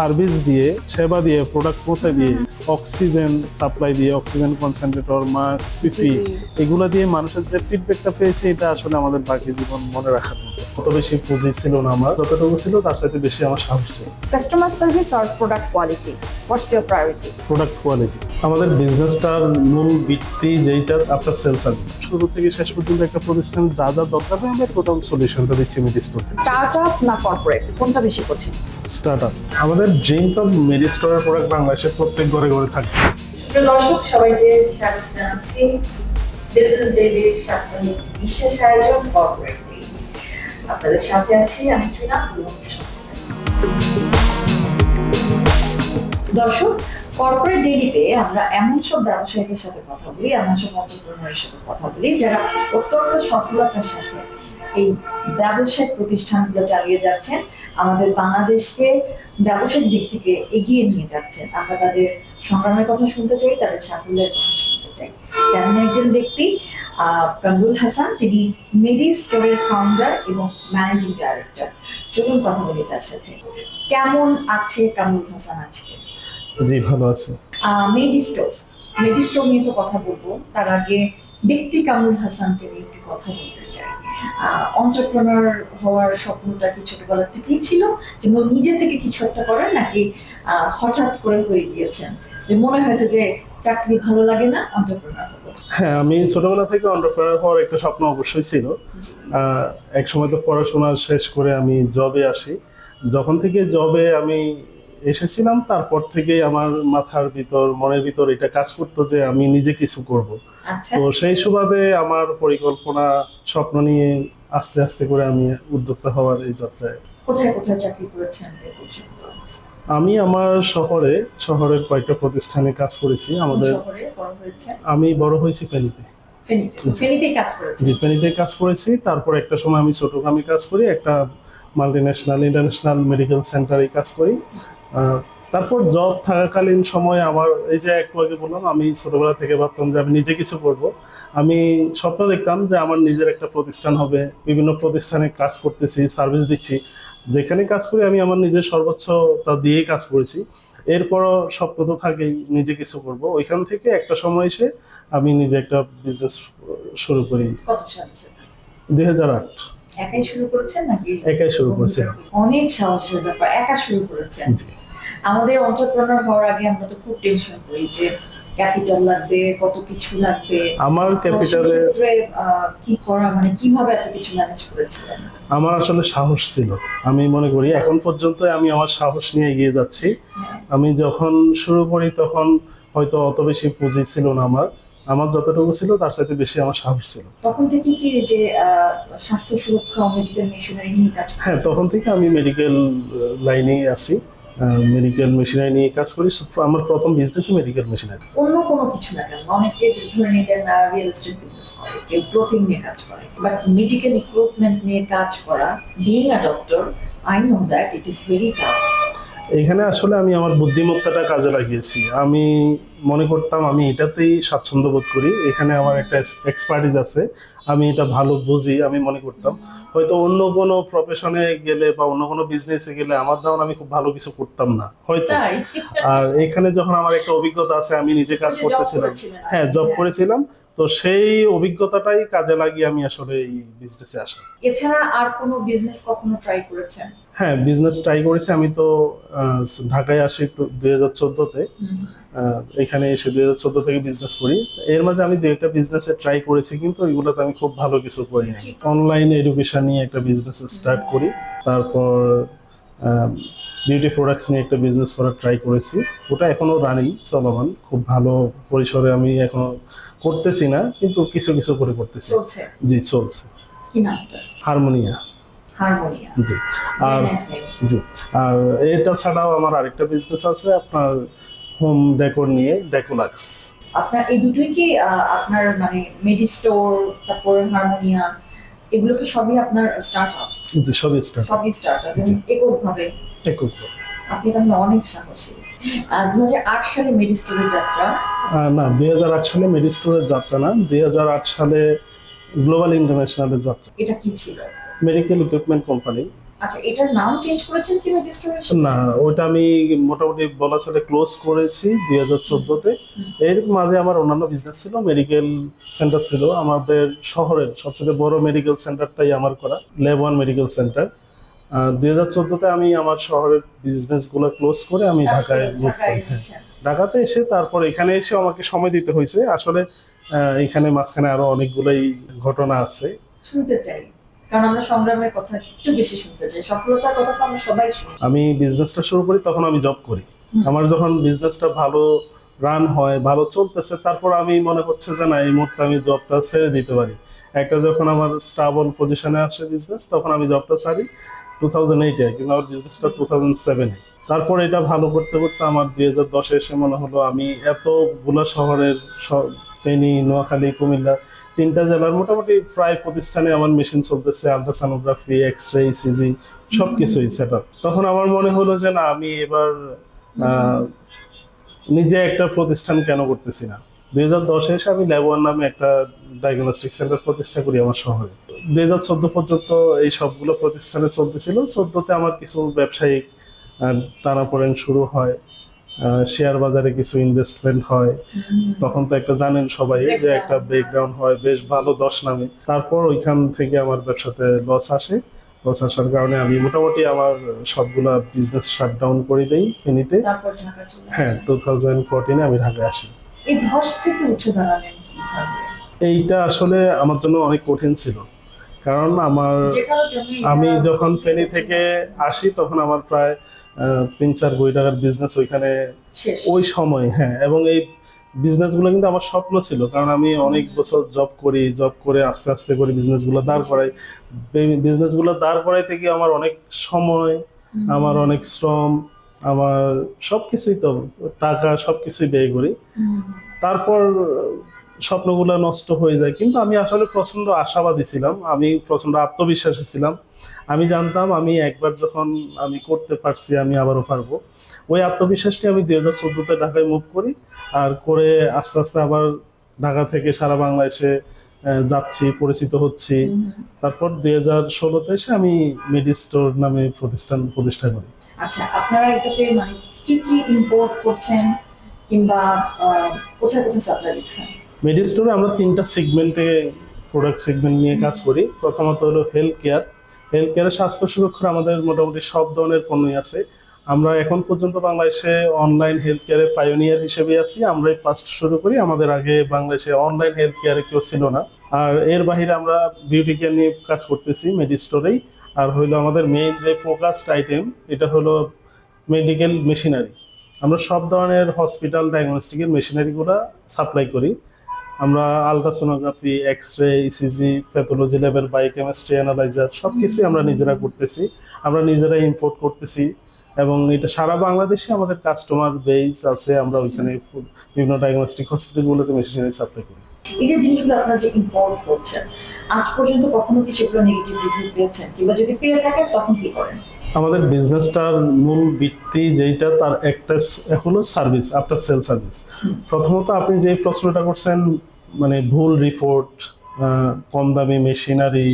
Service দিয়ে সেবা দিয়ে প্রোডাক্ট পৌঁছে দিয়ে অক্সিজেন সাপ্লাই দিয়ে অক্সিজেন কনসেন্ট্রেটর মাস্ক পিপি এগুলো দিয়ে মানুষের যে ফিডব্যাকটা পেয়েছে এটা আসলে আমাদের বাকি জীবন মনে রাখার মতো। অত বেশি পুঁজি ছিল না আমার যতটুকু ছিল তার সাথে বেশি আমার সাহস ছিল। Customer service or product quality? What's your priority? Product quality আমাদের বিজনেসটার মূল ভিত্তি যেইটা আপনার সেল সার্ভিস শুরু থেকে শেষ পর্যন্ত একটা প্রতিষ্ঠান যা যা দরকার হয় আমরা টোটাল সলিউশনটা দিচ্ছি মিডি স্টোর থেকে startup না corporate? কোনটা বেশি কঠিন? স্টার্ট আপ আমাদের ড্রিম তো মিডি স্টোরের প্রোডাক্ট বাংলাদেশের প্রত্যেক ঘরে ঘরে প্রিয় দর্শক, সবাইকে স্বাগত জানাচ্ছি। বিজনেস ডেইলির সাপ্তাহিক বিশেষ আয়োজন কর্পোরেট আপনাদের সাথে আছি আমি চুনা দর্শক কর্পোরেট ডেইলিতে আমরা এমন সব ব্যবসায়ীদের সাথে কথা বলি, এমন সব অন্টারপ্রেনারের সাথে কথা বলি, যারা অত্যন্ত সফলতার সাথে এই ব্যবসায়িক প্রতিষ্ঠানগুলো চালিয়ে যাচ্ছেন আমাদের বাংলাদেশকে ব্যবসায়িক দিক থেকে এগিয়ে নিয়ে যাচ্ছেন। আমরা তাদের সংগ্রামের কথা শুনতে চাই তাদের সাফল্যের কথা শুনতে চাই। তেমন একজন ব্যক্তি আহ, কামরুল হাসান তিনি মেডি স্টোরের ফাউন্ডার এবং ম্যানেজিং ডাইরেক্টর চলুন কথা বলি তার সাথে। কেমন আছে কামরুল হাসান আজকে? জি ভালো আছে। মেডি স্টোর। মেডি স্টোর নিয়ে তো কথা বলব। তার আগে ব্যক্তি কামরুল হাসানকে নিয়ে একটু কথা বলতে চাই। অন্টারপ্রেনার হওয়ার স্বপ্নটা কি ছোটবেলা থেকেই ছিল? যে নিজে থেকে কিছু একটা করেন নাকি হঠাৎ করে হয়ে গিয়েছেন? যে মনে হয়েছে যে চাকরি ভালো লাগে না অন্টারপ্রেনার হ্যাঁ আমি ছোটবেলা থেকে অন্টারপ্রেনার হওয়ার একটা স্বপ্ন অবশ্যই ছিল। এক সময় তো পড়াশোনা শেষ করে আমি জবে আসি। যখন থেকে জবে আমি এসেছিলাম তারপর থেকেই আমার মাথার ভিতর মনের ভিতর এটা কাজ করতো যে আমি নিজে কিছু করব। তো সেই সুবাদে আমার পরিকল্পনা স্বপ্ন নিয়ে আস্তে আস্তে করে আমি উদ্যোক্তা হওয়ার এই যাত্রায় কোথায় কোথায় চাকরি করেছেন আমি আমার শহরে শহরের কয়েকটা প্রতিষ্ঠানে কাজ করেছি। আমাদের শহরে বড় হয়েছে? আমি বড় হয়েছি ফেনীতে। ফেনীতে। কাজ করেছেন? জি ফেনীতে কাজ করেছি। তারপর একটা সময় আমি ছোটগ্রামে কাজ করি একটা মাল্টিন্যাশনাল ইন্টারন্যাশনাল মেডিকেল সেন্টারে কাজ করি। তারপর জব থাকাকালীন সময় আমার এই যে একটু আগে বললাম আমি ছোটবেলা থেকে ভাবতাম যে আমি নিজে কিছু করব। আমি স্বপ্ন দেখতাম যে আমার নিজের একটা প্রতিষ্ঠান হবে বিভিন্ন প্রতিষ্ঠানে কাজ করতেছি সার্ভিস দিচ্ছি। যেখানে কাজ করি আমি আমার নিজের সর্বোচ্চটা দিয়েই কাজ করেছি। এরপরও স্বপ্ন তো থাকেই নিজে কিছু করব। ওইখান থেকে একটা সময় এসে আমি নিজে একটা বিজনেস শুরু করি। দুই হাজার আট। একাই শুরু করেছেন নাকি? একাই শুরু করেছিলাম। অনেক সাহসের ব্যাপার একা শুরু করেছেন। আমাদের অন্টারপ্রেনার হওয়ার আগে আমরা তো খুব টেনশন করি যে ক্যাপিটাল লাগবে কত কিছু লাগবে। আমার ক্যাপিটালে কি করা মানে কীভাবে এত কিছু ম্যানেজ করেছিলেন আমার আসলে সাহস ছিল। আমি মনে করি এখন পর্যন্ত আমি আমার সাহস নিয়ে এগিয়ে যাচ্ছি। হ্যাঁ। আমি যখন শুরু করি তখন হয়তো অত বেশি পুঁজি ছিল না আমার। আমার যতটুকু ছিল তার সাথে বেশি আমার সাহস ছিল। তখন থেকে কি যে স্বাস্থ্য সুরক্ষা মেডিকেল মেশিনারি নিয়ে কাজ হ্যাঁ তখন থেকে আমি মেডিকেল লাইনেই আছি। মেডিকেল মেশিনারি নিয়ে কাজ করি। আমার প্রথম বিজনেসই মেডিকেল মেশিনারি অন্য কোনো কিছু না কেন? অনেকে ধরে নিলেন রিয়েল এস্টেট বিজনেস করে কেউ ক্লোথিং নিয়ে কাজ করে বাট মেডিকেল ইকুইপমেন্ট নিয়ে কাজ করা। Being a doctor I know that it is very tough এখানে আসলে আমি আমার বুদ্ধিমত্তাটা কাজে লাগিয়েছি। আমি মনে করতাম আমি এটাতেই স্বাচ্ছন্দ্য বোধ করি। এখানে আমার একটা এক্সপার্টিস আছে। আমি এটা ভালো বুঝি আমি মনে করতাম। হয়তো অন্য কোনো প্রফেশনে গেলে বা অন্য কোনো বিজনেসে গেলে আমার ধারণা আমি খুব ভালো কিছু করতাম না হয়তো। আর এখানে যখন আমার একটা অভিজ্ঞতা আছে আমি নিজে কাজ করতেছিলাম। হ্যাঁ জব। করেছিলাম। তো সেই অভিজ্ঞতাটাই কাজে লাগিয়ে আমি আসলে এই বিজনেসে আসা। এছাড়া আর কোনো বিজনেস কখনো ট্রাই করেছেন? হ্যাঁ বিজনেস ট্রাই করেছি। আমি তো ঢাকায় আসি দুই হাজার চোদ্দোতে। এখানে এসে দুই হাজার চোদ্দ থেকে বিজনেস করি। এর মাঝে আমি দু একটা বিজনেসে ট্রাই করেছি কিন্তু এগুলোতে আমি খুব ভালো কিছু করি না অনলাইন এডুকেশন নিয়ে একটা বিজনেস স্টার্ট করি। তারপর বিউটি প্রোডাক্টস নিয়ে একটা বিজনেস করার ট্রাই করেছি। ওটা এখনও রানিং চলমান। খুব ভালো পরিসরে আমি এখনও করতেছি না কিন্তু কিছু কিছু করে করতেছি। জি চলছে। হারমোনিয়া। হারমোনিয়া। জি। আর জি। আর এটা ছাড়াও আমার আরেকটা বিজনেস আছে আপনার হোম ডেকোর নিয়ে ডেকোলাক্স আপনার এই দুটোই কি আপনার মানে মেডি স্টোর তারপর হারমোনিয়া এগুলো কি সবই আপনার স্টার্ট আপ জি সবই স্টার্ট সবই স্টার্ট আপ জি। এককভাবে? একক আপনি তাহলে অনেক সাহসী। দু হাজার সালে মেডি স্টোরের যাত্রা? না দুই হাজার আট সালে মেডিস্টোরের যাত্রা না দুই হাজার আট সালে গ্লোবাল ইন্টারন্যাশনালের যাত্রা। এটা কি ছিল? মেডিকেল ইকুইপমেন্ট কোম্পানি আচ্ছা এটার নাম চেঞ্জ করেছেন কি মেডিস্টোরের না ওটা আমি মোটামুটি বলা চলে ক্লোজ করেছি দুই হাজার চোদ্দোতে। এর মাঝে আমার অন্যান্য বিজনেস ছিল মেডিকেল সেন্টার ছিল। আমাদের শহরের সবচেয়ে বড় মেডিকেল সেন্টারটাই আমার করা লেব ওয়ান মেডিকেল সেন্টার দুই হাজার চোদ্দোতে আমি আমার শহরের বিজনেসগুলো ক্লোজ করে আমি ঢাকায় ঢাকায় করি। হ্যাঁ। ঢাকাতে এসে তারপর এখানে এসে আমাকে সময় দিতে হয়েছে। আসলে এখানে মাঝখানে আরও অনেকগুলোই ঘটনা আছে। শুনতে চাই। কারণ আমরা সংগ্রামের কথা একটু বেশি শুনতে চাই। সফলতার কথা তো আমরা সবাই শুনি। আমি বিজনেসটা শুরু করি তখন আমি জব করি। আমার যখন বিজনেসটা ভালো রান হয় ভালো চলতেছে তারপর আমি মনে হচ্ছে যে না এই মুহূর্তে আমি জবটা ছেড়ে দিতে পারি। একটা যখন আমার স্টাবল পজিশনে আসে বিজনেস তখন আমি জবটা ছাড়ি টু থাউজেন্ড এইটে কিন্তু আমার বিজনেসটা টু থাউজেন্ড সেভেনে তারপর এটা ভালো করতে করতে আমার দুই হাজার দশে এসে মনে হলো আমি এতগুলা শহরের ফেনী, নোয়াখালী, কুমিল্লা, তিনটা জেলার মোটামুটি প্রায় প্রতিষ্ঠানে আমার মেশিন চলতেছে আলট্রাসোনোগ্রাফি এক্স রে সিজি সব কিছুই সেট তখন আমার মনে হলো যে, না, আমি এবার নিজে একটা প্রতিষ্ঠান কেন করতেছি না? দুই হাজার দশে এসে আমি ল্যাব নামে একটা ডায়াগনস্টিক সেন্টার প্রতিষ্ঠা করি আমার শহরে। দুই হাজার চোদ্দ পর্যন্ত এই সবগুলো প্রতিষ্ঠানে চলতেছিল। চোদ্দোতে আমার কিছু ব্যবসায়িক টানাপোড়েন শুরু হয়। শেয়ার বাজারে কিছু ইনভেস্টমেন্ট হয়। তখন তো একটা জানেন সবাই যে একটা ব্রেকডাউন হয় বেশ ভালো দশ নামে। তারপর ওইখান থেকে আমার ব্যবসাতে লস আসে। লস আসার কারণে আমি মোটামুটি আমার সবগুলা বিজনেস শাটডাউন করে দেই ফেনীতে। হ্যাঁ টু থাউজেন্ড ফোরটিনে আমি ঢাকায় আসি। এই ধস থেকে উঠে দাঁড়ালেন কীভাবে? এইটা আসলে আমার জন্য অনেক কঠিন ছিল। কারণ আমার আমি যখন ফেনী থেকে আসি তখন আমার প্রায় তিন চার কোটি টাকার বিজনেস ওইখানে ওই সময় হ্যাঁ এবং এই বিজনেসগুলো কিন্তু আমার স্বপ্ন ছিল কারণ আমি অনেক বছর জব করি জব করে আস্তে আস্তে করে বিজনেসগুলো দাঁড় করাই। বিজনেসগুলো দাঁড় করাইতে গিয়ে আমার অনেক সময় আমার অনেক শ্রম আমার সব কিছুই তো টাকা সব কিছুই ব্যয় করি। তারপর স্বপ্নগুলো নষ্ট হয়ে যায়। কিন্তু আমি আসলে প্রচণ্ড আশাবাদী ছিলাম। আমি প্রচণ্ড আত্মবিশ্বাসী ছিলাম। আমি জানতাম আমি একবার যখন আমি করতে পারছি আমি আবারও পারব। ওই আত্মবিশ্বাসটি আমি দুই হাজার চোদ্দোতে ঢাকায় মুভ করি আর করে আস্তে আস্তে আবার ঢাকা থেকে সারা বাংলাদেশে যাচ্ছি পরিচিত হচ্ছি। তারপর দুই হাজার ষোলোতে এসে আমি মেডিস্টোর নামে প্রতিষ্ঠান প্রতিষ্ঠা করি। আচ্ছা আপনারা এটাতে মানে কি কি ইম্পোর্ট করছেন কিংবা কোথায় কোথায় সাপ্লাই দিচ্ছেন? মেডিস্টোরে আমরা তিনটা সেগমেন্টে প্রোডাক্ট সেগমেন্ট নিয়ে কাজ করি। প্রথমত হলো হেলথ কেয়ার হেলথ কেয়ারে স্বাস্থ্য সুরক্ষার আমাদের মোটামুটি সব ধরনের পণ্যই আছে। আমরা এখন পর্যন্ত বাংলাদেশে অনলাইন হেলথ কেয়ারে পায়োনিয়ার হিসেবে আছি। আমরাই ফার্স্ট শুরু করি। আমাদের আগে বাংলাদেশে অনলাইন হেলথ কেয়ারে কেউ ছিল না। আর এর বাইরে আমরা বিউটি কেয়ার নিয়ে কাজ করতেছি মেডিস্টোরেই আর হইল আমাদের মেইন যে ফোকাসড আইটেম এটা হলো মেডিকেল মেশিনারি আমরা সব ধরনের হসপিটাল ডায়াগনস্টিকের মেশিনারিগুলো সাপ্লাই করি। আমরা ultrasonography X ray ECG pathology level biochemistry analyser সব কিছুই আমরা নিজেরা করতেছি। আমরা নিজেরা ইম্পোর্ট করতেছি এবং এটা সারা বাংলাদেশে আমাদের কাস্টমার বেস আছে। আমরা ওইখানে বিভিন্ন ডায়াগনস্টিক হসপিটালগুলোতে মেশিনারি সাপ্লাই করি। এই যে জিনিসগুলো আপনারা যে ইম্পোর্ট করছেন আজ পর্যন্ত কখনো কি সেগুলো নেগেটিভ রিভিউ পেয়েছেন? কিংবা যদি পেয়ে থাকেন তখন কি করেন? আমাদের বিজনেসটার মূল ভিত্তি যেটা তার একটা হলো সার্ভিস আফটার সেল সার্ভিস প্রথমত আপনি যে প্রশ্নটা করছেন মানে ভুল রিপোর্ট কম দামি মেশিনারি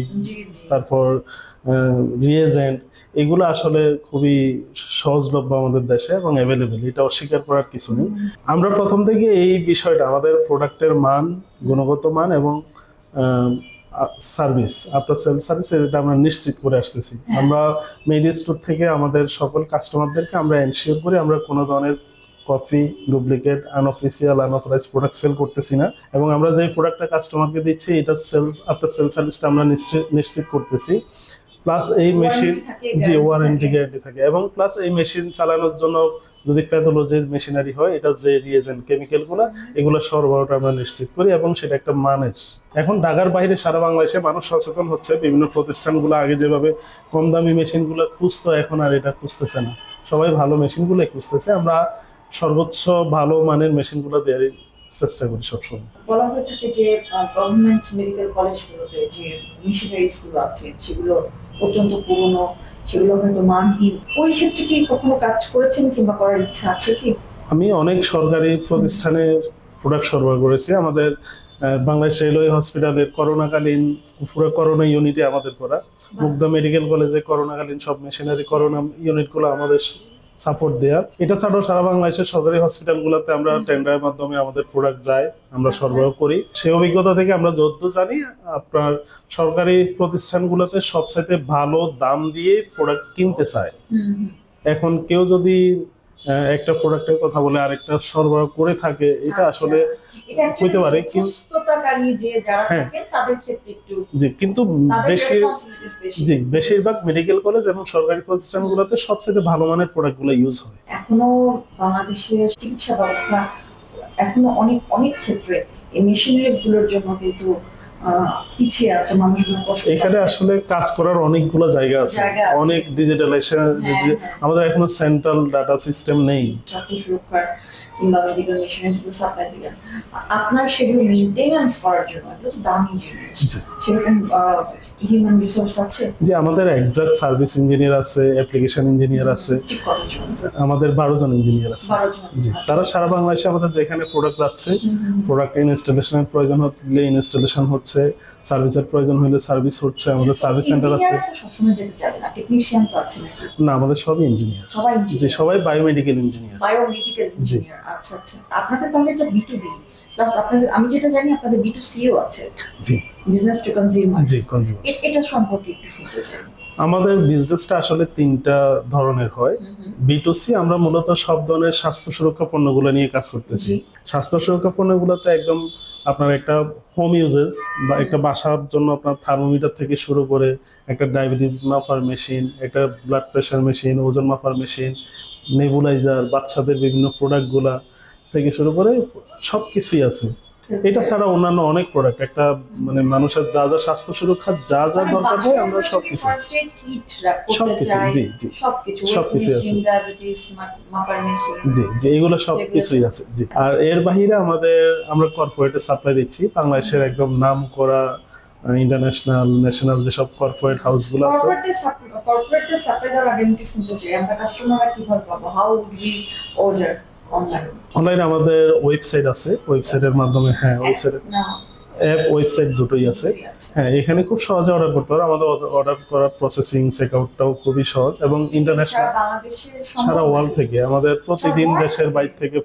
তারপর রিয়েজেন্ট এগুলো আসলে খুবই সহজলভ্য আমাদের দেশে এবং অ্যাভেলেবেল এটা অস্বীকার করার কিছু নেই। আমরা প্রথম থেকে এই বিষয়টা আমাদের প্রোডাক্টের মান গুণগত মান এবং সার্ভিস আফটার সেল সার্ভিস এটা আমরা নিশ্চিত করে আসতেছি। হ্যাঁ। আমরা মেডি স্টোর থেকে আমাদের সকল কাস্টমারদেরকে আমরা এনশিওর করি আমরা কোনো ধরনের copy duplicate unofficial unauthorize product sale করতেছি না। এবং আমরা যে প্রোডাক্টটা কাস্টমারকে দিচ্ছি এটা সেল আফটার সেল সার্ভিসটা আমরা নিশ্চিত করতেছি। প্লাস এই মেশিন জি ওয়ারেন্টি। গ্যারান্টি থাকে। এবং প্লাস এই মেশিন চালানোর জন্য যদি প্যাথোলজির মেশিনারি হয় এটা যে রিয়েজেন্ট কেমিক্যালগুলো এগুলো সরবরাহটা আমরা নিশ্চিত করি এবং সেটা একটা মানের। এখন ঢাকার বাইরে সারা বাংলাদেশে মানুষ সচেতন হচ্ছে বিভিন্ন প্রতিষ্ঠানগুলো আগে যেভাবে কম দামি মেশিনগুলো খুঁজতো এখন আর এটা খুঁজতেছে না। সবাই ভালো মেশিনগুলোই খুঁজতেছে। আমরা সর্বোচ্চ ভালো মানের মেশিনগুলো দেওয়ার চেষ্টা করি সবসময়। বলা হয়ে থাকে যে গভর্নমেন্ট মেডিকেল কলেজগুলোতে যে মিশনারিজগুলো আছে সেগুলো অত্যন্ত পুরনো সেগুলো হয়তো মানহীন। ওই ক্ষেত্রে কি কখনো কাজ করেছেন কিংবা করার ইচ্ছা আছে কি? আমি অনেক সরকারি প্রতিষ্ঠানের প্রোডাক্ট সরবরাহ করেছি। আমাদের বাংলাদেশ রেলওয়ে হসপিটালের করোনাকালীন পুরো করোনা ইউনিটে আমাদের করা। মুগ্ধা মেডিকেল কলেজে করোনাকালীন সব মেশিনারি করোনা ইউনিটগুলো আমাদের সাপোর্ট দেওয়ার এটা ছাড়াও সারা বাংলাদেশের সরকারি হসপিটালগুলোতে আমরা টেন্ডারের মাধ্যমে আমাদের প্রোডাক্ট যায় আমরা আচ্ছা। সরবরাহ করি সেই অভিজ্ঞতা থেকে আমরা যদ্দূর জানি আপনার সরকারি প্রতিষ্ঠানগুলোতে সবচাইতে ভালো দাম দিয়ে প্রোডাক্ট কিনতে চায়। এখন কেউ যদি একটা প্রোডাক্টের কথা বলে আরেকটা সরবরাহ করে থাকে এটা আচ্ছা। আসলে হইতে পারে, হ্যাঁ। জি কিন্তু বেশি জি বেশিরভাগ মেডিকেল কলেজ এবং সরকারি প্রতিষ্ঠানগুলোতে সবচেয়ে ভালো মানের প্রোডাক্টগুলো ইউজ হয় এখনও বাংলাদেশের চিকিৎসা ব্যবস্থা এখনও অনেক অনেক ক্ষেত্রে এই মেশিনারিজগুলোর জন্য কিন্তু পিছিয়ে আছে মানুষগুলো কষ্ট এখানে আসলে কাজ করার অনেকগুলো জায়গা আছে। অনেক ডিজিটালাইজেশন হ্যাঁ। আমাদের এখনও সেন্ট্রাল ডাটা সিস্টেম নেই। স্বাস্থ্য সুরক্ষার কিংবা মেডিকেল মেশিনারিজগুলো সাপ্লাই দিলেন। আপনার সেগুলো মেইনটেনেন্স করার জন্য এগুলো তো দামি জিনিস। সেরকম হিউম্যান রিসোর্স আছে? যে আমাদের একজাক্ট সার্ভিস ইঞ্জিনিয়ার আছে অ্যাপ্লিকেশন ইঞ্জিনিয়ার আছে। আমাদের বারো জন ইঞ্জিনিয়ার আছে। জি আচ্ছা। তারা সারা বাংলাদেশে আমাদের যেখানে প্রোডাক্ট যাচ্ছে। প্রোডাক্ট ইনস্টলেশনের প্রয়োজন হলে ইনস্টলেশন হচ্ছে সার্ভিসের প্রয়োজন হলে সার্ভিস হচ্ছে আমাদের সার্ভিস সেন্টার আছে। সবসময় যেতে যাবে না টেকনিশিয়ান তো আছে না আমাদের সবই ইঞ্জিনিয়ার সবাই সবাই বায়োমেডিকেল ইঞ্জিনিয়ার বায়োমেডিক্যাল ইঞ্জিনিয়ার আচ্ছা আচ্ছা। আপনাদের তাহলে এটা বি টু বি প্লাস আপনাদের আমি যেটা জানি আপনাদের আছে। জি। বিজনেস টু কনজিউমার জি। এটা সম্পর্কে একটু শুনতে চাই। আমাদের বিজনেসটা আসলে তিনটা ধরনের হয়। বিটুসি আমরা মূলত সব ধরনের স্বাস্থ্য সুরক্ষা পণ্যগুলো নিয়ে কাজ করতেছি। স্বাস্থ্য সুরক্ষা পণ্যগুলোতে একদম আপনার একটা হোম ইউজেস বা একটা বাসার জন্য আপনার থার্মোমিটার থেকে শুরু করে একটা ডায়াবেটিস মাপার মেশিন একটা ব্লাড প্রেশার মেশিন ওজন মাপার মেশিন নেবুলাইজার বাচ্চাদের বিভিন্ন প্রোডাক্টগুলা থেকে শুরু করে সব কিছুই আছে এটা ছাড়া অন্যান্য অনেক প্রোডাক্ট একটা মানে মানুষের যা যা স্বাস্থ্য সুরক্ষার যা যা মানে দরকার হয় আমরা সব কিছু সবকিছু, চাই জি, জি। সবকিছু সবকিছুই আছে। জি জি এগুলো সব কিছুই আছে জি আর এর বাহিরে আমাদের আমরা কর্পোরেটে সাপ্লাই দিচ্ছি বাংলাদেশের একদম নাম করা ইন্টারন্যাশনাল ন্যাশনাল যেসব কর্পোরেট হাউসগুলো আছে। কর্পোরেটে কর্পোরেটে সাপ্লাই দেওয়ার আগে আমি একটু শুনতে চাই আমরা কাস্টমাররা কীভাবে পাবো? How would we order online অনলাইনে আমাদের ওয়েবসাইট আছে ওয়েবসাইটের মাধ্যমে হ্যাঁ ওয়েবসাইট অ্যাপ ওয়েবসাইট দুটোই আছে। হ্যাঁ এখানে খুব সহজে অর্ডার করতে পারো। আমাদের অর্ডার করার প্রসেসিং চেকআউটটাও খুবই সহজ এবং ইন্টারন্যাশনাল সারা ওয়ার্ল্ড থেকে। আমাদের প্রতিদিন দেশের? বাইরে থেকে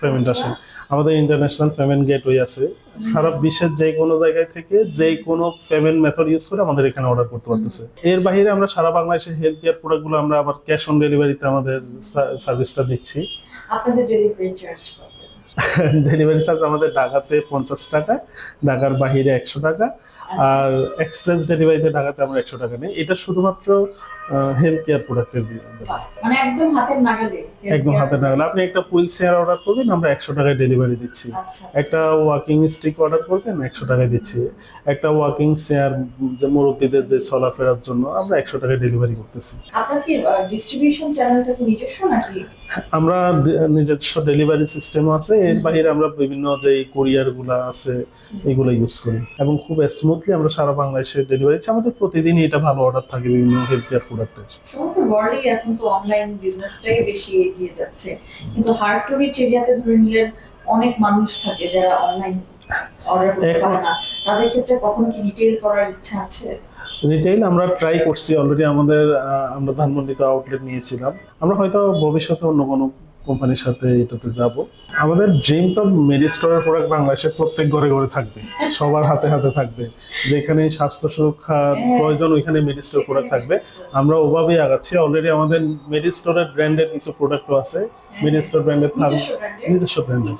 পেমেন্ট আচ্ছা। আসে। আমাদের ইন্টারন্যাশনাল পেমেন্ট গেটওয়ে আছে। সারা বিশ্বের যে কোনো জায়গায় থেকে যে কোনো পেমেন্ট মেথড ইউজ করে আমাদের এখানে অর্ডার করতে পারতেছে। এর বাইরে আমরা সারা বাংলাদেশে হেলথ কেয়ার প্রোডাক্টগুলো আমরা আবার ক্যাশ অন ডেলিভারিতে আমাদের সার্ভিসটা দিচ্ছি। আপনাদের ডেলিভারি চার্জ ডেলিভারি চার্জ আমাদের ঢাকাতে পঞ্চাশ টাকা ঢাকার বাহিরে একশো টাকা আচ্ছা। আর এক্সপ্রেস ডেলিভারিতে ঢাকাতে আমরা একশো টাকা নেই। এটা শুধুমাত্র হেলথ কেয়ার প্রোডাক্টের মানে একদম হাতের নাগালে একদম হাতে নাগালে। আপনি একটা হুইল চেয়ার অর্ডার করবেন আমরা একশো টাকায় ডেলিভারি দিচ্ছি। আচ্ছা একটা ওয়াকিং স্টিক অর্ডার করবেন একশো টাকায় দিচ্ছি। একটা ওয়াকিং চেয়ার যে মুরব্বীদের যে চলাফেরার জন্য আমরা একশো টাকায় ডেলিভারি করতেছি। আপনার কি ডিস্ট্রিবিউশন চ্যানেলটা কি নিজস্ব নাকি? আমরা নিজস্ব ডেলিভারি সিস্টেমও আছে। এর বাইরে আমরা বিভিন্ন যে কুরিয়ারগুলা আছে এগুলো ইউজ করি। এবং খুব স্মুথলি আমরা সারা বাংলাদেশে ডেলিভারি আমাদের প্রতিদিনই এটা ভালো অর্ডার থাকে বিভিন্ন হেলথ কেয়ার প্রোডাক্টের সমগ্র ওয়ার্ল্ডে এখন তো অনলাইন বিজনেসটাই বেশি এগিয়ে যাচ্ছে। কিন্তু হার্ড টু রিচ এরিয়াতে ধরে নিলে অনেক মানুষ থাকে যারা অনলাইন অর্ডার করতে পারে না। তাদের ক্ষেত্রে কখনো কি রিটেল করার ইচ্ছা আছে? রিটেইল আমরা ট্রাই করছি। অলরেডি আমাদের আমরা ধানমন্ডিতে আউটলেট নিয়েছিলাম। আমরা হয়তো ভবিষ্যতে অন্য কোনো কোম্পানির সাথে এটাতে যাব। আমাদের ড্রিম তো মেডি স্টোরের প্রোডাক্ট বাংলাদেশের প্রত্যেক ঘরে ঘরে থাকবে সবার হাতে হাতে থাকবে। যেখানে স্বাস্থ্য সুরক্ষার হ্যাঁ। প্রয়োজন ওইখানে মেডি স্টোর প্রোডাক্ট থাকবে। আমরা ওভাবেই আগাচ্ছি। অলরেডি আমাদের মেডি স্টোরের ব্র্যান্ডের কিছু প্রোডাক্টও আছে। মেডি স্টোর ব্র্যান্ডের নিজস্ব ব্র্যান্ডের?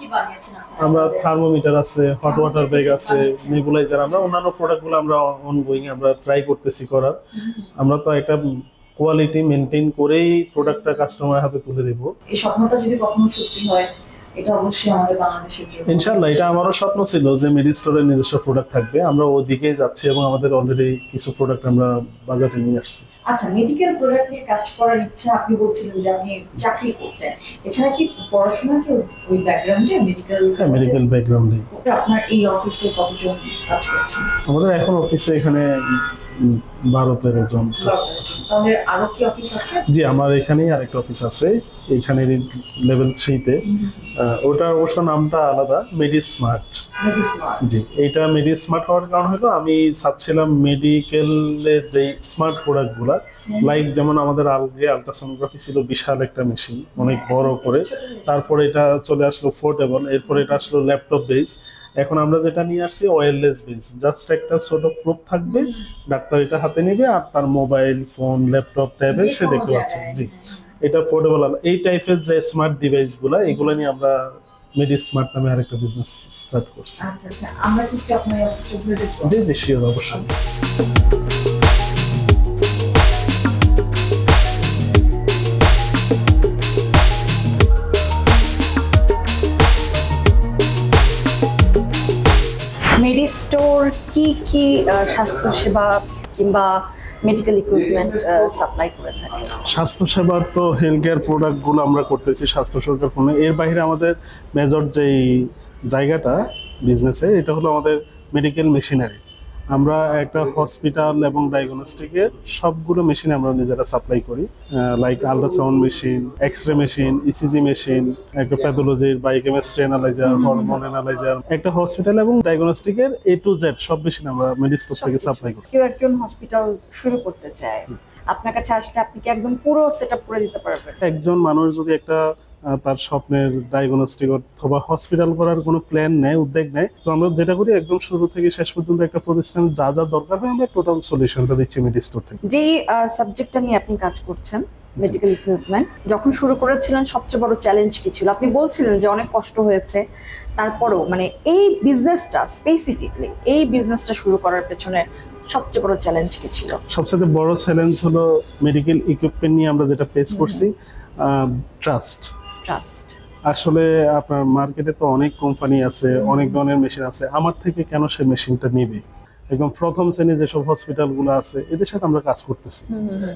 আমরা থার্মোমিটার আছে হট ওয়াটার ব্যাগ আছে। নেবুলাইজার আমরা অন্যান্য প্রোডাক্টগুলো আমরা অনগোয়িং আমরা ট্রাই করতেছি করার। আমরা তো একটা কোয়ালিটি মেনটেন করেই প্রোডাক্টটা কাস্টমারের হাতে তুলে দেব। এই স্বপ্নটা যদি কখনো সত্যি হয় এটা অবশ্যই আমাদের বাংলাদেশের জন্য। ইনশাল্লাহ এটা আমারও স্বপ্ন ছিল যে মেডি স্টোরের নিজস্ব প্রোডাক্ট থাকবে। আমরা ওদিকেই যাচ্ছি এবং আমাদের অলরেডি কিছু প্রোডাক্ট আমরা বাজারে নিয়ে আসছি। আচ্ছা মেডিকেল প্রোডাক্ট নিয়ে কাজ করার ইচ্ছা আপনি বলছিলেন যে আপনি চাকরি করতেন। এছাড়া কি পড়াশোনা কি ওই ব্যাকগ্রাউন্ডে মেডিকেল হ্যাঁ মেডিকেল ব্যাকগ্রাউন্ডে আপনার এই অফিসে কতজন কাজ করছেন? আমাদের এখন অফিসে এখানে বারো তেরো জন কাজ জি আমার এখানেই আরেকটা অফিস আছে। এইখানে লেভেল থ্রিতে ওটার অবশ্য নামটা আলাদা মেডি স্মার্ট জি এইটা মেডি স্মার্ট হওয়ার কারণ হলো আমি চাচ্ছিলাম মেডিকেলের যে স্মার্ট প্রোডাক্টগুলো লাইক যেমন আমাদের আগে আলট্রাসোনোগ্রাফি ছিল বিশাল একটা মেশিন অনেক বড় করে। তারপরে এটা চলে আসলো ফোর্টেবল এরপরে এটা আসলো ল্যাপটপ বেস এখন আমরা যেটা নিয়ে আসছি ওয়্যারলেস বেঞ্চ জাস্ট একটা ছোট প্রুফ থাকবে ডাক্তার এটা হাতে নেবে আর তার মোবাইল ফোন ল্যাপটপ ট্যাবে সে দেখতে পাচ্ছে। জি। এটা পোর্টেবল এই টাইপের যে স্মার্ট ডিভাইসগুলো এগুলো নিয়ে আমরা মেডি স্মার্ট নামে আরেকটা বিজনেস স্টার্ট করছি। আচ্ছা আচ্ছা। আমরা কি আপনার অফিসে ঘুরে দেখব? জি জি শিওর অবশ্যই। মেডিস্টোর কি কি স্বাস্থ্য স্বাস্থ্যসেবা কিংবা মেডিকেল ইকুইপমেন্ট সাপ্লাই করে থাকে? স্বাস্থ্যসেবার তো হেলথ কেয়ার প্রোডাক্টগুলো আমরা করতেছি স্বাস্থ্য সরকার ফোনে এর বাইরে আমাদের মেজর যেই জায়গাটা বিজনেসে এটা হলো আমাদের মেডিকেল মেশিনারি আমরা একটা হসপিটাল এবং ডায়াগনস্টিকের সবগুলো মেশিন আমরা নিজেরা সাপ্লাই করি। Like ultrasound machine X ray machine ECG machine একটা প্যাথোলজির বায়োকেমিস্ট্রি অ্যানালাইজার হরমোন অ্যানালাইজার একটা হসপিটাল এবং ডায়াগনস্টিকের এ টু জেড সব মেশিন আমরা মেডিস্টোর থেকে সাপ্লাই করি। কেউ একজন হসপিটাল শুরু করতে চায় আপনার কাছে আসলে আপনি কি একদম পুরো সেট আপ করে দিতে পারবেন? একজন মানুষ যদি একটা তার স্বপ্নের ডায়াগনস্টিক অথবা হসপিটাল করার কোনো প্ল্যান নেয় উদ্যোগ নেয়। তো আমরা যেটা করি একদম শুরু থেকে শেষ পর্যন্ত একটা প্রতিষ্ঠানের যা যা দরকার হয় আমরা টোটাল সলিউশনটা দিচ্ছি মেডিস্টোর থেকে। যেই সাবজেক্টটা নিয়ে আপনি কাজ করছেন মেডিকেল ইকুইপমেন্ট যখন শুরু করেছিলেন সবচেয়ে বড় চ্যালেঞ্জ কি ছিল? আপনি বলছিলেন যে অনেক কষ্ট হয়েছে। তারপরেও মানে এই বিজনেসটা স্পেসিফিকলি এই বিজনেসটা শুরু করার পেছনে সবচেয়ে বড় চ্যালেঞ্জ কি ছিল? সবচেয়ে বড় চ্যালেঞ্জ হলো মেডিকেল ইকুইপমেন্ট নিয়ে আমরা যেটা ফেস করছি ট্রাস্ট ট্রাস্ট আসলে আপনার মার্কেটে তো অনেক কোম্পানি আছে অনেক ধরনের মেশিন আছে। আমার থেকে কেন সে মেশিনটা নিবে? একদম প্রথম শ্রেণির যেসব হসপিটালগুলো আছে এদের সাথে আমরা কাজ করতেছি।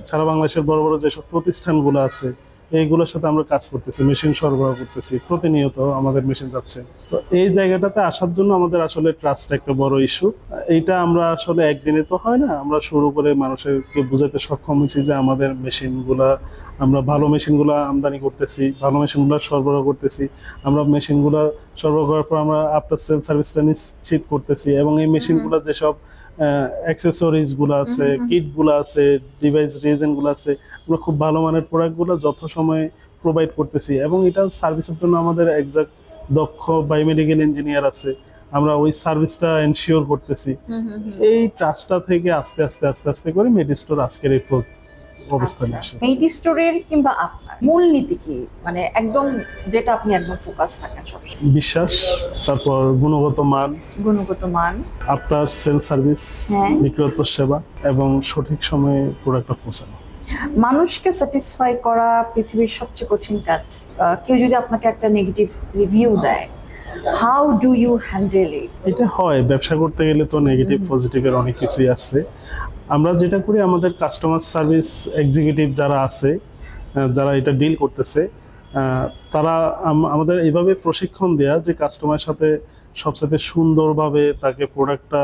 সারা বাংলাদেশের বড় বড় যেসব প্রতিষ্ঠানগুলো আছে এইগুলোর সাথে আমরা কাজ করতেছি মেশিন সরবরাহ করতেছি প্রতিনিয়ত আমাদের মেশিন যাচ্ছে। তো এই জায়গাটাতে আসার জন্য আমাদের আসলে ট্রাস্ট একটা বড় ইস্যু এইটা আমরা আসলে একদিনে তো হয় না আমরা শুরু করে মানুষকে বুঝাতে সক্ষম হয়েছি যে আমাদের মেশিনগুলা আমরা ভালো মেশিনগুলো আমদানি করতেছি ভালো মেশিনগুলো সরবরাহ করতেছি আমরা মেশিনগুলো সরবরাহ করার পর আমরা আফটার সেল সার্ভিসটা নিশ্চিত করতেছি এবং এই মেশিনগুলো যেসব অ্যাক্সেসরিজগুলো আছে হুম হুম। কিটগুলো আছে ডিভাইস রিয়েজেন্টগুলো আছে আমরা খুব ভালো মানের প্রোডাক্টগুলো যত সময় প্রোভাইড করতেছি। এবং এটা সার্ভিসের জন্য আমাদের একজাক্ট দক্ষ বায়োমেডিকেল ইঞ্জিনিয়ার আছে। আমরা ওই সার্ভিসটা এনশিওর করতেছি। এই ট্রাস্টটা থেকে আস্তে আস্তে আস্তে আস্তে করে মেডিস্টোর আজকের এই প্র- অবস্থানে আসে। মেডিস্টোরের কিংবা আপনার মূলনীতি কি? মানে একদম যেটা আপনি একদম ফোকাস থাকেন সবসময় বিশ্বাস তারপর গুণগত মান গুণগত মান। আফটার সেল সার্ভিস হ্যাঁ। বিক্রয়োত্তর সেবা এবং সঠিক সময়ে প্রোডাক্টটা পৌঁছানো। মানুষকে স্যাটিসফাই করা পৃথিবীর সবচেয়ে কঠিন কাজ। কেউ যদি আপনাকে একটা নেগেটিভ রিভিউ দেয় how do you handle it এটা হয় ব্যবসা করতে গেলে তো নেগেটিভ পজিটিভের অনেক কিছুই আছে। আমরা যেটা করি, আমাদের কাস্টমার সার্ভিস এক্সিকিউটিভ যারা আছে যারা এটা ডিল করতেছে তারা আমাদের এইভাবে প্রশিক্ষণ দেয়া যে কাস্টমারের সাথে সবসাথে সুন্দরভাবে তাকে প্রোডাক্টটা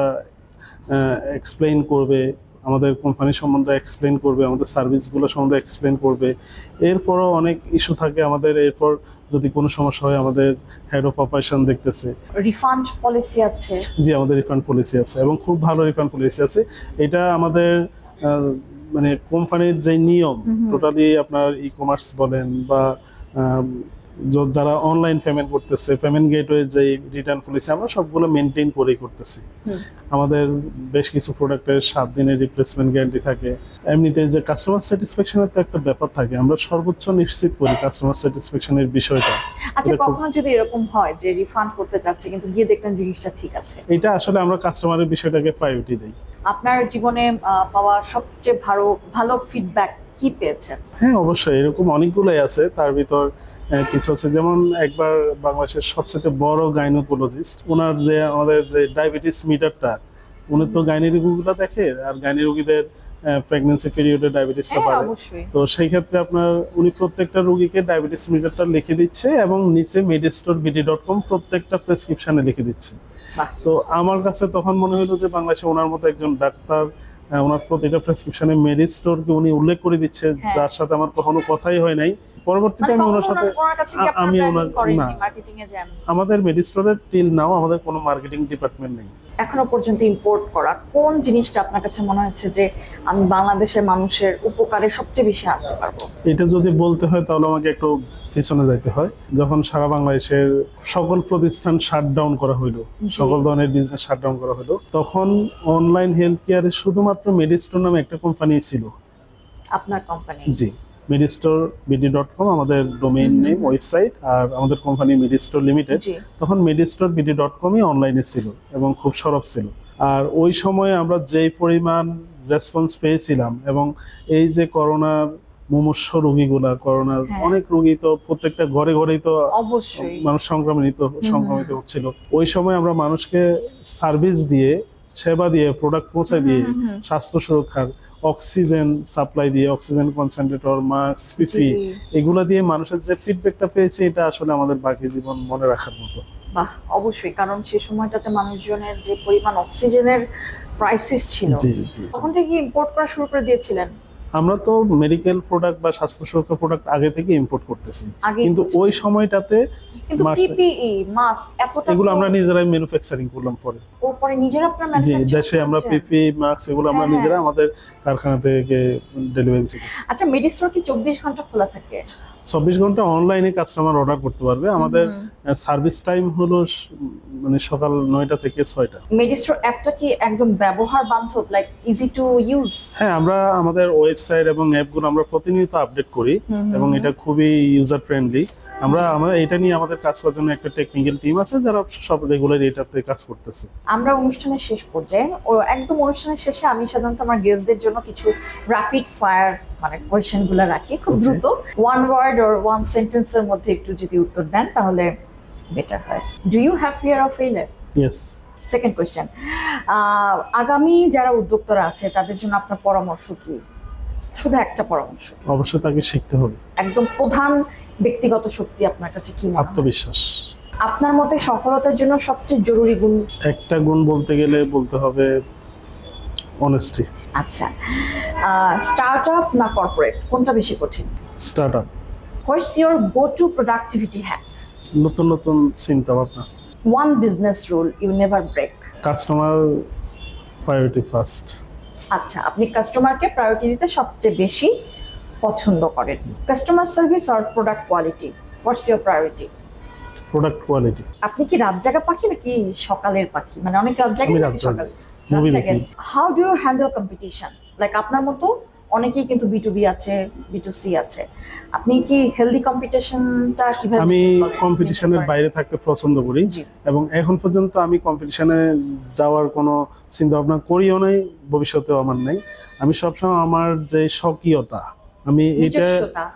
এক্সপ্লেইন করবে আমাদের কোম্পানি সম্বন্ধে এক্সপ্লেন করবে আমাদের সার্ভিসগুলো সম্বন্ধে এক্সপ্লেন করবে। এরপরও অনেক ইস্যু থাকে আমাদের এরপর যদি কোনো সমস্যা হয় আমাদের হেড অফ অপারেশন দেখতেছে। রিফান্ড পলিসি আছে? জি আমাদের রিফান্ড পলিসি আছে এবং খুব ভালো রিফান্ড পলিসি আছে। এটা আমাদের মানে কোম্পানির যে নিয়ম। টোটালি আপনার ই কমার্স বলেন বা যারা অনলাইন পেমেন্ট করতেছে পেমেন্ট গেটওয়ে যে রিটার্ন পলিসি আমরা সবগুলো মেনটেন করেই করতেছি। আমাদের বেশ কিছু প্রোডাক্টের সাত দিনের রিপ্লেসমেন্ট গ্যারান্টি থাকে। এমনিতে যে কাস্টমার স্যাটিসফ্যাকশনের তো একটা ব্যাপার থাকে আমরা সর্বোচ্চ নিশ্চিত করি কাস্টমার স্যাটিসফ্যাকশনের বিষয়টা। আচ্ছা কখনো যদি এরকম হয় যে রিফান্ড করতে চাচ্ছে কিন্তু গিয়ে দেখলেন জিনিসটা ঠিক আছে। এটা আসলে আমরা কাস্টমারের বিষয়টাকে প্রায়োরিটি দিই। আপনার জীবনে পাওয়া সবচেয়ে ভালো ভালো ফিডব্যাক কি পেয়েছেন? হ্যাঁ অবশ্যই। এরকম অনেকগুলোই আছে। তার ভিতর কিছু আছে। যেমন একবার বাংলাদেশের সবচেয়ে বড় গাইনোকোলজিস্ট ওনার যে আমাদের যে ডায়াবেটিস মিটারটা উনি তো গাইনি রোগীগুলো দেখে আর গাইনি রোগীদের প্রেগনেন্সি পিরিয়ডে ডায়াবেটিসটা হ্যাঁ বাড়ে। তো সেই ক্ষেত্রে আপনার উনি প্রত্যেকটা রোগীকে ডায়াবেটিস মিটারটা লিখে দিচ্ছে এবং নিচে মেডিস্টোর বিডি ডট কম প্রত্যেকটা প্রেসক্রিপশনে লিখে দিচ্ছে। তো আমার কাছে তখন মনে হলো যে বাংলাদেশে ওনার মতো একজন ডাক্তার ওনার প্রতিটা প্রেসক্রিপশনে মেডি স্টোরকে উনি উল্লেখ করে দিচ্ছে হ্যাঁ। যার সাথে আমার কখনো কথাই হয় নাই। পরবর্তীতে মানে আমি ওনার সাথে আমি ওনার- না। এ যান? আমাদের মেডি স্টোরের টিল নাও আমাদের কোনো মার্কেটিং ডিপার্টমেন্ট নেই। এখনও পর্যন্ত ইম্পোর্ট করা কোন জিনিসটা আপনার কাছে মনে হচ্ছে যে আমি বাংলাদেশের মানুষের উপকারে সবচেয়ে বেশি আনতে পারব? এটা যদি বলতে হয় তাহলে আমাকে একটু পিছনে যাইতে হয়। যখন সারা বাংলাদেশের সকল প্রতিষ্ঠান শাটডাউন করা হইল সকল ধরনের বিজনেস শাটডাউন করা হলো তখন অনলাইন হেলথ কেয়ারে শুধুমাত্র মেডিস্টোর নামে একটা কোম্পানি ছিল। আপনার কোম্পানি জি। মেডিস্টোর বিডি ডট কম আমাদের ডোমেইন নেম ওয়েবসাইট আর আমাদের কোম্পানি মেডিস্টোর লিমিটেড তখন মেডিস্টোর বিডি ডট কমই অনলাইনে ছিল এবং খুব সরব ছিল। আর ওই সময়ে আমরা যেই পরিমাণ রেসপন্স পেয়েছিলাম এবং এই যে করোনার মুমূর্ষ রোগীগুলা করোনার হ্যাঁ। অনেক রোগী তো প্রত্যেকটা ঘরে ঘরেই তো অবশ্যই। মানুষ সংক্রমিত সংক্রমিত হচ্ছিল। ওই সময় আমরা মানুষকে সার্ভিস দিয়ে সেবা দিয়ে প্রোডাক্ট পৌঁছায় দিয়ে। স্বাস্থ্য সুরক্ষার অক্সিজেন সাপ্লাই দিয়ে অক্সিজেন কনসেন্ট্রেটর মাস্ক পিপি এগুলো দিয়ে মানুষের যে ফিডব্যাকটা পেয়েছে এটা আসলে আমাদের বাকি জীবন মনে রাখার মতো। বাহ অবশ্যই কারণ সে সময়টাতে মানুষজনের যে পরিমাণ অক্সিজেনের ক্রাইসিস ছিল তখন থেকে ইম্পোর্ট করা শুরু করে দিয়েছিলেন? আমরা তো মেডিকেল প্রোডাক্ট বা স্বাস্থ্য সুরক্ষা প্রোডাক্ট আগে থেকে ইম্পোর্ট করতেছি। কিন্তু ওই সময়টাতে কিন্তু পিপিই মাস্ক এতটা এগুলো আমরা নিজেরাই ম্যানুফ্যাকচারিং করলাম পরে। ও পরে নিজেরা আপনারা জি দেশে আমরা পিপি মাস্ক এগুলো আমরা হ্যাঁ, হ্যাঁ। নিজেরা আমাদের কারখানা থেকে ডেলিভারি আচ্ছা মেডিস্টোর কি চব্বিশ ঘণ্টা খোলা থাকে? চব্বিশ ঘণ্টা অনলাইনে কাস্টমার অর্ডার করতে পারবে। আমাদের সার্ভিস টাইম হলো মানে সকাল নয়টা থেকে ছয়টা। মেডিস্টোর অ্যাপটা কি একদম ব্যবহার বান্ধব লাইক ইজি টু ইউজ হ্যাঁ আমরা আমাদের ওয়েবসাইট এবং অ্যাপগুলো আমরা প্রতিনিয়ত আপডেট করি এবং এটা খুবই ইউজার ফ্রেন্ডলি আমরা আমরা এটা নিয়ে আমাদের কাজ করার জন্য একটা টেকনিক্যাল টিম আছে যারা সব রেগুলার এটাতে কাজ করতেছে। আমরা অনুষ্ঠানের শেষ পর্যায়ে একদম অনুষ্ঠানের শেষে আমি সাধারণত আমার গেস্টদের জন্য কিছু র্যাপিড ফায়ার মানে কোয়েশ্চেনগুলো রাখি খুব দ্রুত। ওয়ান ওয়ার্ড অর ওয়ান সেন্টেন্সের মধ্যে একটু যদি উত্তর দেন তাহলে বেটার হয়। Do you have fear of failure yes second question আগামী যারা উদ্যোক্তারা আছে তাদের জন্য আপনার পরামর্শ কি? শুধু একটা পরামর্শ। অবশ্যই তাকে শিখতে হবে। একদম প্রধান ব্যক্তিগত শক্তি আপনার কাছে কি আত্মবিশ্বাস। আপনার মতে সফলতার জন্য সবচেয়ে জরুরি গুণ? একটা গুণ বলতে গেলে বলতে হবে অনেস্টি আচ্ছা স্টার্ট আপ না কর্পোরেট কোনটা বেশি কঠিন? Start up what's your go to productivity hack নতুন নতুন চিন্তা ভাবনা। One business rule you never break customer priority first আচ্ছা আপনি কাস্টমারকে প্রায়োরিটি দিতে সবচেয়ে বেশি পছন্দ করেন। Customer service R product quality what's your priority product quality আপনি কি রাত জাগা পাখি নাকি সকালের পাখি? মানে অনেক রাত জাগি। সকালে? মুভি দেখি। How do you handle competition like আপনার মতো অনেকেই কিন্তু বি টু বি আছে বি টু সি আছে। আপনি কি হেলদি কম্পিটিশনটা কীভাবে আমি কম্পিটিশনের বাইরে থাকতে পছন্দ করি এবং এখন পর্যন্ত আমি কম্পিটিশনে যাওয়ার কোনো চিন্তা ভাবনা করিও নাই ভবিষ্যতেও আমার নেই। আমি সবসময় আমার যে স্বকীয়তা আমি এটা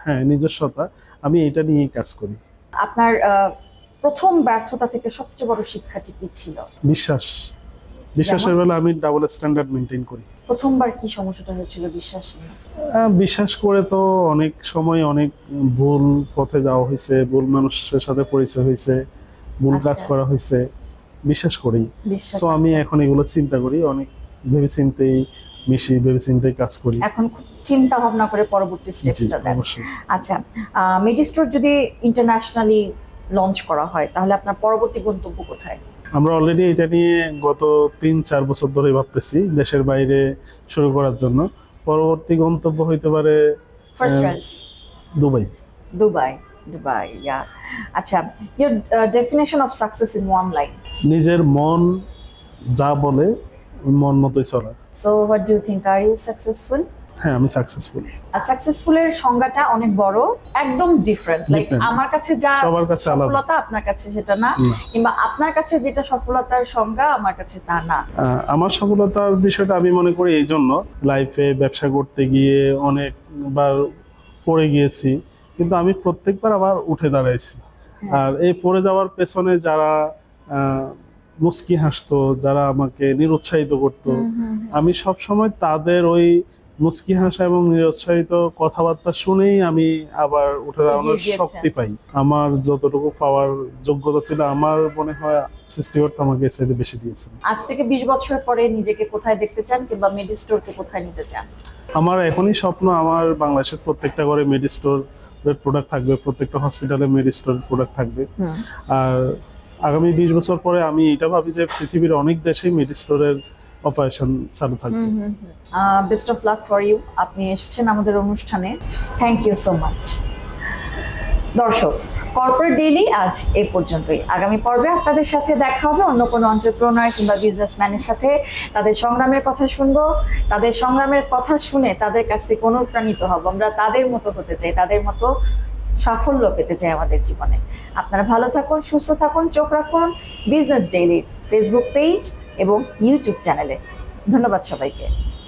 হ্যাঁ নিজস্বতা আমি এটা নিয়েই কাজ করি। আপনার প্রথম ব্যর্থতা থেকে সবচেয়ে বড় শিক্ষাটি কি ছিল? বিশ্বাস। বিশ্বাসের বেলা আমি ডাবল স্ট্যান্ডার্ড মেনটেন করি। প্রথমবার কি সমস্যাটা হয়েছিল বিশ্বাস? বিশ্বাস করে তো অনেক সময় অনেক ভুল পথে যাওয়া হয়েছে ভুল মানুষের সাথে পরিচয় হয়েছে ভুল কাজ আচ্ছা। করা হয়েছে বিশ্বাস করি। তো আমি এখন এগুলো চিন্তা করি অনেক ভেবে চিন্তেই মিশি ভেবে চিন্তেই কাজ করি। এখন খুব চিন্তা ভাবনা করে পরবর্তী দেন অবশ্যই। আচ্ছা মেডিস্টোর যদি ইন্টারন্যাশনালি লঞ্চ করা হয় তাহলে আপনার পরবর্তী গন্তব্য কোথায়? আমরা অলরেডি এটা নিয়ে গত তিন চার বছর ধরে ভাবতেছি দেশের বাইরে শুরু করার জন্য। পরবর্তী গন্তব্য হইতে পারে first Dubai. Dubai Dubai yeah আচ্ছা your definition of success in one line নিজের মন যা বলে মন মতোই চলা। So what do think are you successful হ্যাঁ আমি সাকসেসফুল আর সাকসেসফুলের সংজ্ঞাটা অনেক বড় একদম ডিফারেন্ট লাইক আমার কাছে যা সবার কাছে সফলতা আপনার কাছে সেটা না। কিংবা আপনার কাছে যেটা সফলতার সংজ্ঞা আমার কাছে তা না আমার সফলতার বিষয়টা আমি মনে করি এই জন্য লাইফে ব্যবসা করতে গিয়ে অনেকবার পড়ে গিয়েছি কিন্তু আমি প্রত্যেকবার আবার উঠে দাঁড়াইছি হ্যাঁ। আর এই পড়ে যাওয়ার পেছনে যারা মুচকি হাসতো যারা আমাকে নিরুৎসাহিত করতো। আমি সব সময় তাদের ওই মুস্কি হাসা এবং নিরুৎসাহিত কথাবার্তা শুনেই আমি আবার উঠে দাঁড়ানোর শক্তি পাই। আমার যতটুকু পাওয়ার যোগ্যতা ছিল আমার মনে হয় সৃষ্টিকর্তা আমাকে চাইতে বেশি দিয়েছেন। আজ থেকে বিশ বছর পরে নিজেকে কোথায় দেখতে চান কিংবা মেডি স্টোরকে কোথায় নিতে চান? আমার এখনই স্বপ্ন আমার বাংলাদেশের প্রত্যেকটা ঘরে মেডি স্টোর প্রোডাক্ট থাকবে প্রত্যেকটা হসপিটালে মেডি স্টোর প্রোডাক্ট থাকবে। আর আগামী বিশ বছর পরে আমি এটা ভাবি যে পৃথিবীর অনেক দেশেই মেডি স্টোরের অপারেশন চালু থাকবে। Best of luck for you আপনি এসেছেন আমাদের অনুষ্ঠানে। থ্যাংক ইউ সো মাচ দর্শক কর্পোরেট ডেইলি আজ এই পর্যন্তই। আগামী পর্বে আপনাদের সাথে দেখা হবে অন্য কোনো অন্টারপ্রনার কিংবা বিজনেসম্যানের সাথে। তাদের সংগ্রামের কথা শুনব। তাদের সংগ্রামের কথা শুনে তাদের কাছ থেকে অনুপ্রাণিত হব। আমরা তাদের মতো হতে চাই। তাদের মতো সাফল্য পেতে চাই আমাদের জীবনে। আপনারা ভালো থাকুন, সুস্থ থাকুন, চোখ রাখুন। বিজনেস ডেইলি ফেসবুক পেজ এবং ইউটিউব চ্যানেলে ধন্যবাদ সবাইকে।